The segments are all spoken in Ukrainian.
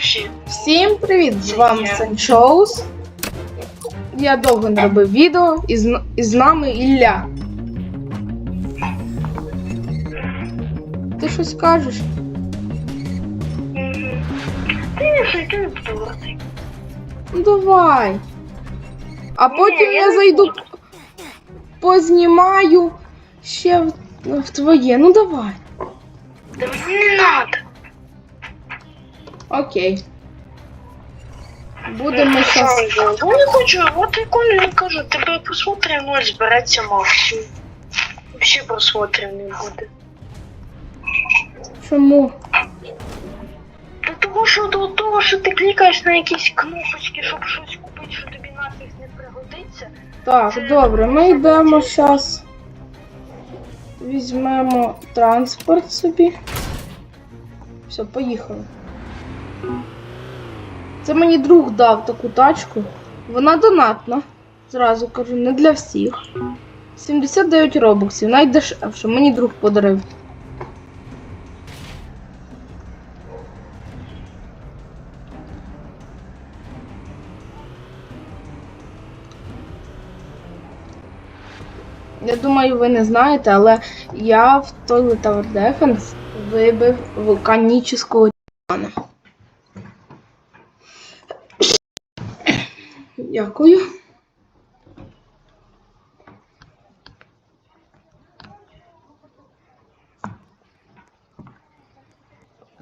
всі. Всім привіт! З вами Санчоус. Я довго не робив відео, і з, і з нами Ілля. Ти щось кажеш? Ти дурний. Ну давай. А потім я зайду познімаю ще в, в твоє. Ну давай. Та мені не надо. Окей. Будемо щас. Ну не хочу, от ніколи не кажу, тебе просмотрів ноль збереться максимум. Взагалі просмотрів не буде. Чому? Та того, що до того, що ти клікаєш на якісь кнопочки, щоб щось купити, що тобі нафіг не пригодиться. Так, добре, ми йдемо зараз. Візьмемо транспорт собі. Все, поїхали. Це мені друг дав таку тачку. Вона донатна. Зразу кажу, не для всіх. 79 робоксів, найдешевше. Мені друг подарив. Я думаю, ви не знаєте, але я в Toilet Tower Defense вибив вулканічного титана. Дякую.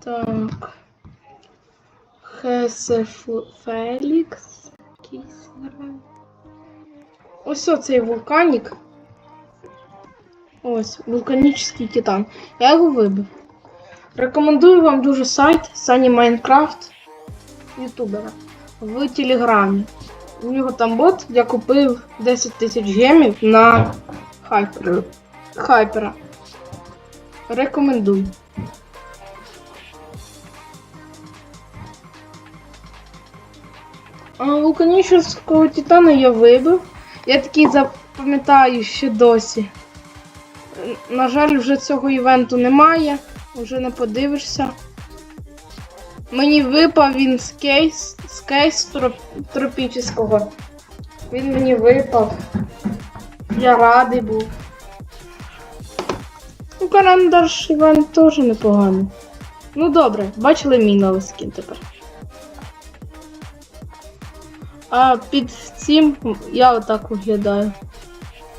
Так. Хесе Фелікс. Ось оцей вулканік. Ось, вулканічний титан. Я його вибив. Рекомендую вам дуже сайт Sunny Minecraft ютубера в Телеграмі. У нього там бот, я купив 10 тисяч гемів на хайпер. хайпера. Рекомендую. А вулканічного титана я вибив. Я такий запам'ятаю ще досі. На жаль, вже цього івенту немає, вже не подивишся. Мені випав він з кейс, з кейс троп, тропічного. Він мені випав. Я радий був. Ну, карандаш івент теж непоганий. Ну добре, бачили мій новий скін тепер. А під цим я отак виглядаю.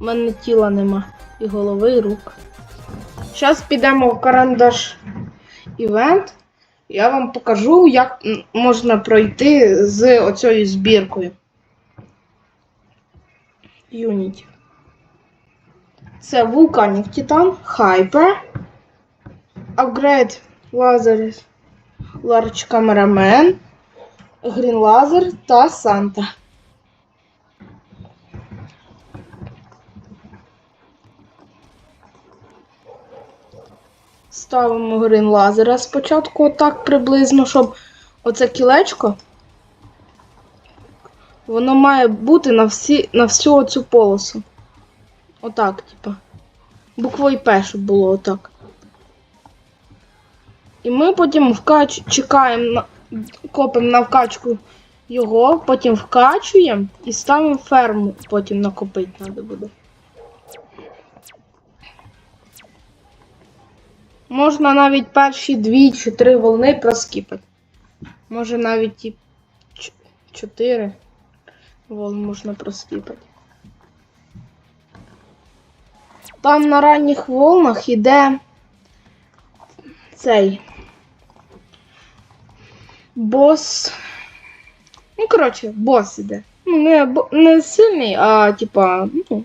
У мене тіла нема і голови, і рук. Зараз підемо в карандаш івент. Я вам покажу, як можна пройти з оцією збіркою. Unity. Це вулканів Титан, Hyper, Upgrade Laser, Large Cameraman, Green Laser та Santa. Ставимо грин лазера спочатку отак приблизно, щоб оце кілечко. Воно має бути на всі, на всю цю полосу. Отак, типа. Буквою П, щоб було отак. І ми потім вкач... чекаємо, копимо на вкачку його, потім вкачуємо і ставимо ферму, потім накопити треба буде. Можна навіть перші дві чи три волни проскіпати. Може навіть і чотири волн можна проскіпати. Там на ранніх волнах іде цей бос. Ну, коротше, бос іде. Ну, не, не сильний, а типа, ну,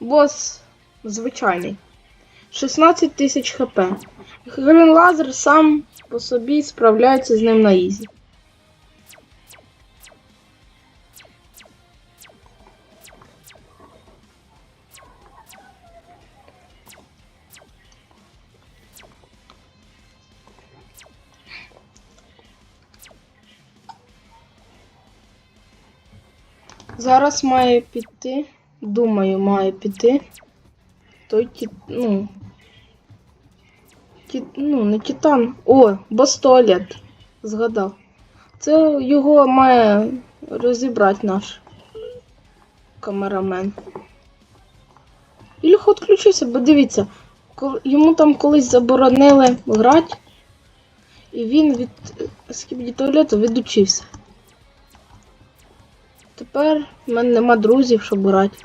бос звичайний. 16 тисяч хп. Грин лазер сам по собі справляється з ним на ізі. Зараз має піти. Думаю, має піти. Той ті, ну. Ну, не титан. О, бостолет. Згадав. Це його має розібрати наш камерамен. Ілюха відключився, бо дивіться, йому там колись заборонили грати, і він від скібді туалету відучився. Тепер в мене нема друзів, щоб грати.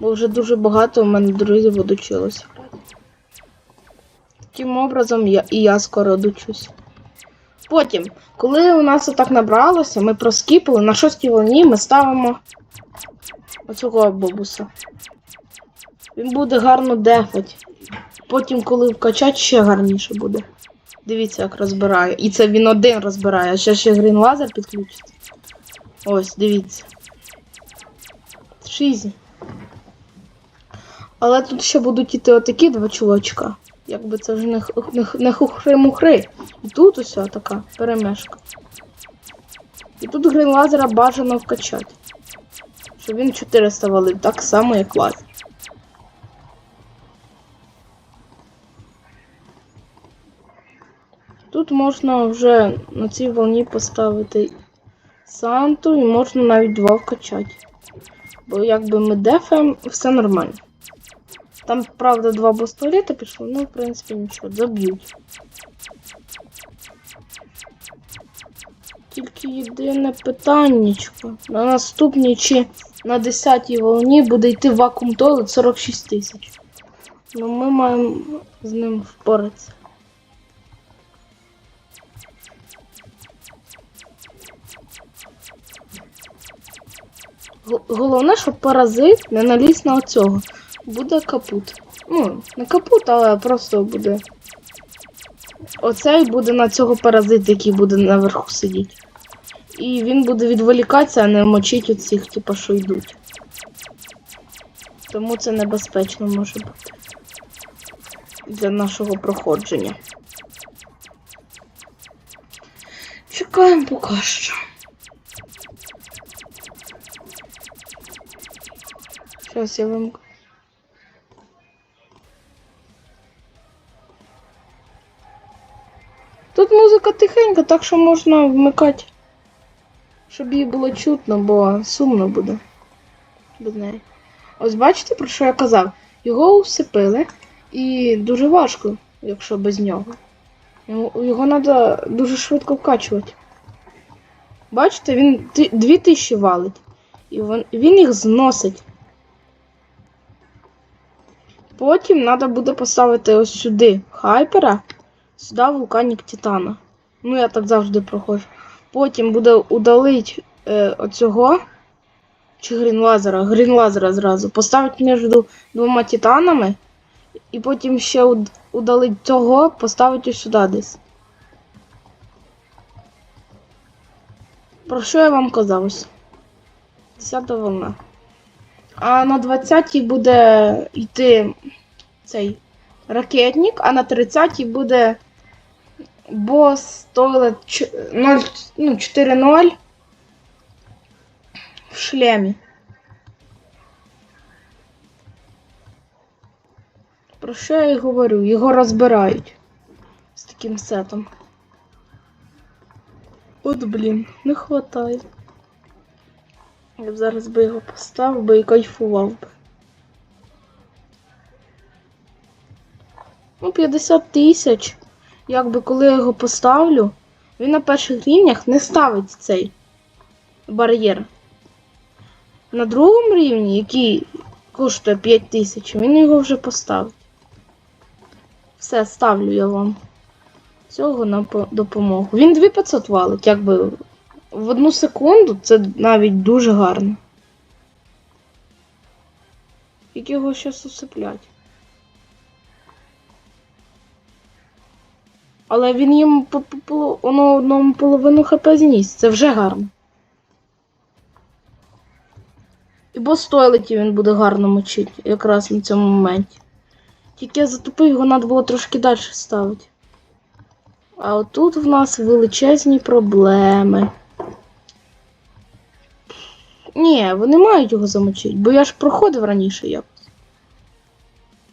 Бо вже дуже багато у мене друзів одучилося грати. Таким образом я, і я скоро одучусь. Потім, коли у нас отак набралося, ми проскіпили, на шостій волні ми ставимо оцього бобуса. Він буде гарно дефать. Потім, коли вкачать, ще гарніше буде. Дивіться, як розбирає. І це він один розбирає, а ще ще грін лазер підключиться. Ось, дивіться. Шізі. Але тут ще будуть іти отакі два чувачка. Якби це вже не, не хухри-мухри. І тут уся така перемешка. І тут грин лазера бажано вкачати. Щоб він 400 валив, так само, як лазер. Тут можна вже на цій волні поставити Санту і можна навіть два вкачати. Бо якби ми дефаємо, все нормально. Там, правда, два бастолета пішло, ну, в принципі, нічого, заб'ють. Тільки єдине питаннячко. На наступній чи на 10-й волні буде йти вакуум туалет 46 тисяч. Ну ми маємо з ним впоратися. Головне, щоб паразит не наліз на оцього. Буде капут. Ну, не капут, але просто буде. Оцей буде на цього паразита, який буде наверху сидіти. І він буде відволікатися, а не мочить оцих, типу, що йдуть. Тому це небезпечно може бути. Для нашого проходження. Чекаємо поки що. Зараз я вам. Музика тихенька, так що можна вмикати. Щоб її було чутно, бо сумно буде без неї. Ось бачите, про що я казав? Його усипили і дуже важко, якщо без нього. Його, треба дуже швидко вкачувати. Бачите, він ти- дві тисячі валить. І він їх зносить. Потім треба буде поставити ось сюди хайпера, сюди вулканік Титана. Ну, я так завжди проходжу. Потім буде удалить е, оцього. Чи грінлазера? Грінлазера зразу. Поставити між двома титанами. І потім ще уд- удалить цього, поставити сюди десь. Про що я вам казав ось? 10 волна. А на 20-й буде йти цей ракетник, а на 30-й буде бос Toilet 0, ну, 4.0 в шлемі. Про що я і говорю? Його розбирають з таким сетом. От блін, не хватає. Я б зараз би його поставив би і кайфував би. Ну, 50 тисяч. Якби коли я його поставлю, він на перших рівнях не ставить цей бар'єр. На другому рівні, який коштує 5 тисяч, він його вже поставить. Все, ставлю я вам цього на допомогу. Він 2500 валить, якби в одну секунду це навіть дуже гарно. Як його щас усиплять. Але він їм воно одному половину хп зніс. Це вже гарно. І бо стойлеті він буде гарно мочити, якраз на цьому моменті. Тільки я затупив, його треба було трошки далі ставити. А отут в нас величезні проблеми. Ні, вони мають його замочити, бо я ж проходив раніше якось.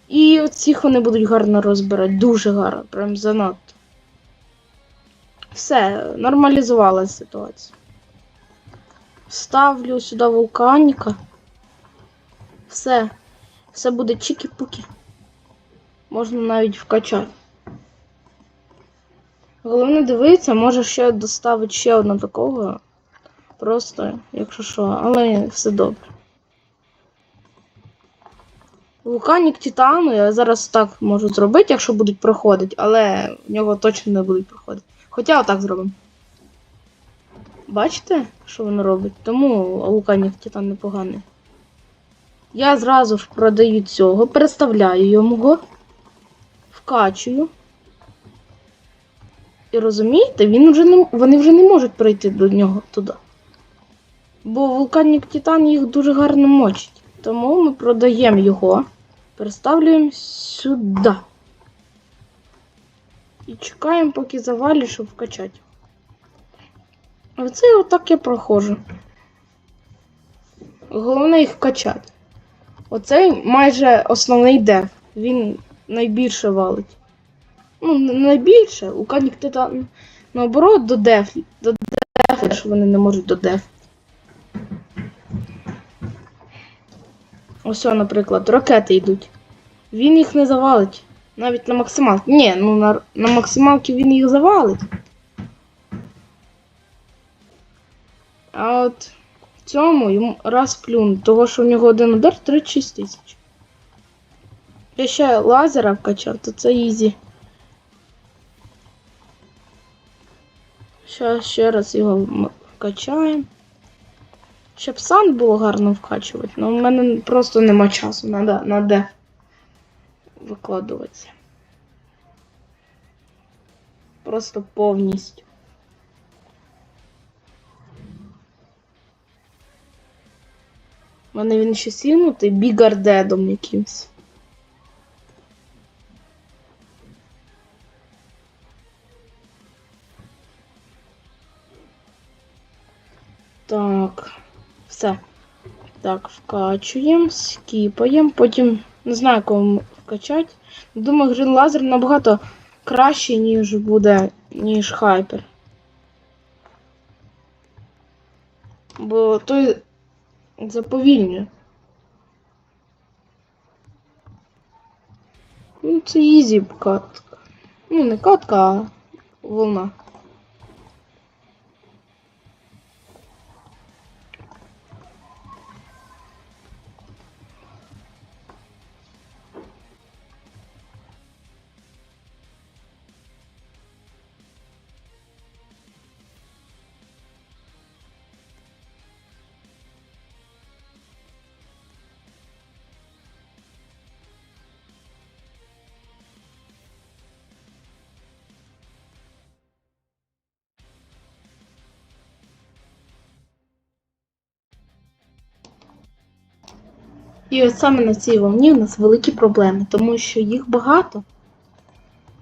І оцих вони будуть гарно розбирати, дуже гарно, прям занадто. Все, нормалізувалася ситуація. Ставлю сюди вулканіка. Все. Все буде чікі-пукі. Можна навіть вкачати. Головне дивитися, може ще доставити ще одного такого. Просто, якщо що, але все добре. Вулканік Титану я зараз так можу зробити, якщо будуть проходити, але в нього точно не будуть проходити. Хоча отак зробимо. Бачите, що воно робить? Тому вулканік Титан непоганий. Я зразу ж продаю цього, переставляю його, вкачую. І розумієте, він вже не, вони вже не можуть пройти до нього туди. Бо вулканік Титан їх дуже гарно мочить. Тому ми продаємо його, переставлюємо сюди. І чекаємо, поки завалить, щоб вкачати. Оце отак я проходжу. Головне їх вкачати. Оцей майже основний деф. Він найбільше валить. Ну, найбільше. У Канік Титан наоборот до деф. До деф, що вони не можуть до деф. Ось, наприклад, ракети йдуть. Він їх не завалить. Навіть на максималці. Ні, ну на, на максималці він їх завалить. А от в цьому йому раз плюнуть, того що в нього один удар 36 тисяч. Я ще лазера вкачав, то це ізі. Ще, ще раз його вкачаємо. Щоб сан було гарно вкачувати, але в мене просто нема часу на, на де викладуватися. Просто повністю. У мене він ще сінутий бігардедом якимсь. Так, все. Так, вкачуємо, скіпаємо, потім не знаю, кого вкачати. Думаю, грін лазер набагато краще, ніж буде, ніж хайпер. Бо той заповільнює. Ну, це ізі катка. Ну, не катка, а волна. І от саме на цій волні у нас великі проблеми, тому що їх багато.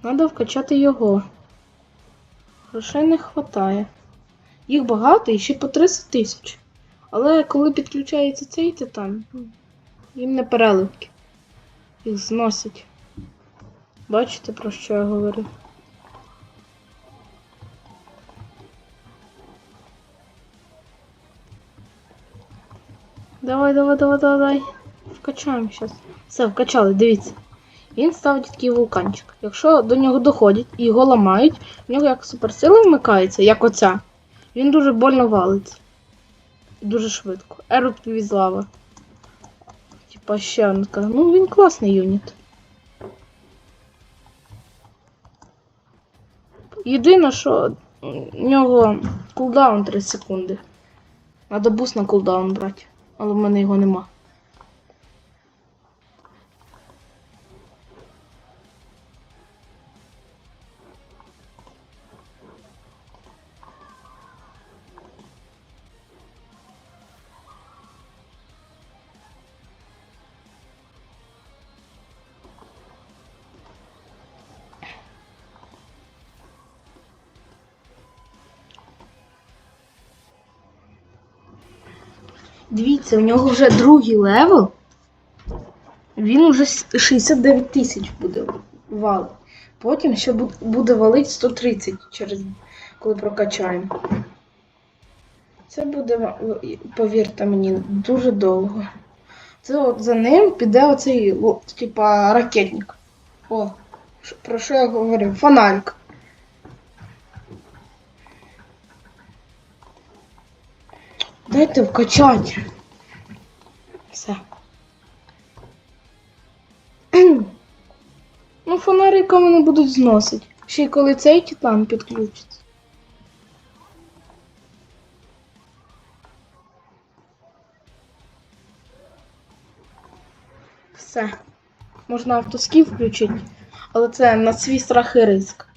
Треба вкачати його. Грошей не вистачає. Їх багато і ще по 30 тисяч. Але коли підключається цей титан, їм не переливки. Їх зносять. Бачите, про що я говорю? Давай, давай, давай, давай. Вкачаємо зараз. Все, вкачали, дивіться. Він ставить такий вулканчик. Якщо до нього доходять і його ламають, в нього як суперсила вмикається, як оця. Він дуже больно валиться. Дуже швидко. Ерупт від лава. Типа ще одна така. Ну він класний юніт. Єдине, що в нього кулдаун 3 секунди. Надо буст на кулдаун брати, але в мене його нема. Дивіться, у нього вже другий левел. Він уже 69 тисяч буде валити. Потім ще буде валити 130 через. коли прокачаємо. Це буде, повірте мені, дуже довго. Це от за ним піде оцей, типа, ракетник. О, про що я говорив? Фонарик. Дайте вкачати. Все. Ну, фонарика вони будуть зносити. Ще й коли цей титан підключиться. Все. Можна автоскіп включити, але це на свій страх і риск.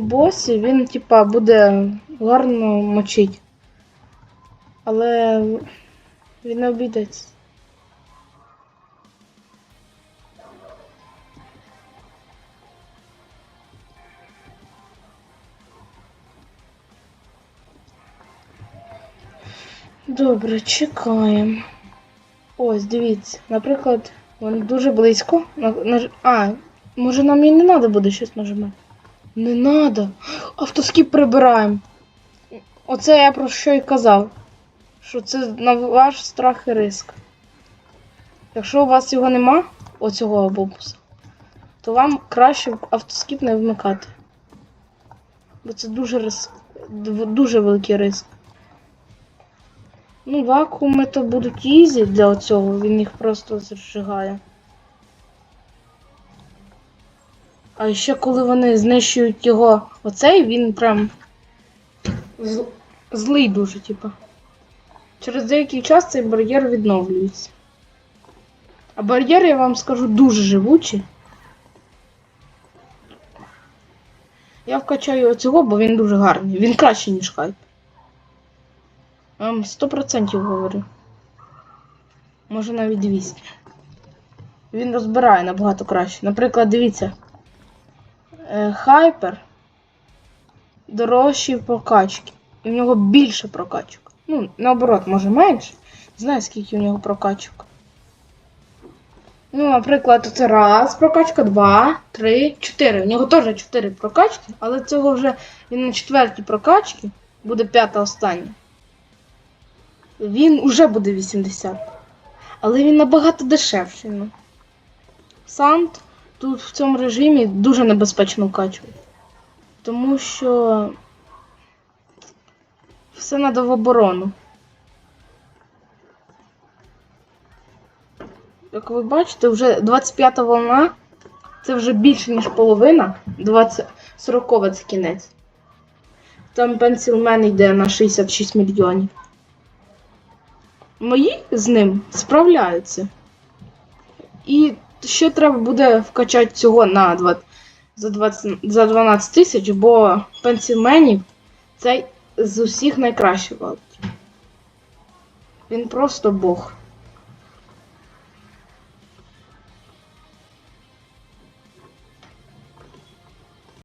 Босі він, типа, буде гарно мочить. Але він не обійдеться. Добре, чекаємо. Ось, дивіться. Наприклад, вони дуже близько. А, може нам і не треба буде щось нажимати. Не треба. Автоскіп прибираємо. Оце я про що й казав. Що це на ваш страх і риск. Якщо у вас його нема, оцього бобуса, то вам краще автоскіп не вмикати. Бо це дуже риск. Дуже великий риск. Ну, вакууми то будуть ізі для цього, він їх просто зжигає. А ще коли вони знищують його оцей, він прям з- злий дуже, типу. Через деякий час цей бар'єр відновлюється. А бар'єр, я вам скажу, дуже живучий. Я вкачаю оцього, бо він дуже гарний. Він кращий, ніж хайп. Я вам 100% говорю. Може навіть 200. Він розбирає набагато краще. Наприклад, дивіться. Е, Хайпер дорожчий в прокачки. І в нього більше прокачок. Ну, наоборот, може менше. Не знаю, скільки у нього прокачок. Ну, наприклад, це раз прокачка, два, три, чотири. У нього теж чотири прокачки, але цього вже він на четвертій прокачці буде п'ята остання. Він уже буде 80. Але він набагато дешевший. Ну. Сант тут в цьому режимі дуже небезпечно вкачувати. Тому що все треба в оборону. Як ви бачите, вже 25 волна це вже більше, ніж половина. 20, 40 це кінець. Там пенсілмен йде на 66 мільйонів. Мої з ним справляються. І ще треба буде вкачати цього на 20, за, 20, за 12 тисяч, бо пенсіменів цей з усіх найкращий. Він просто Бог.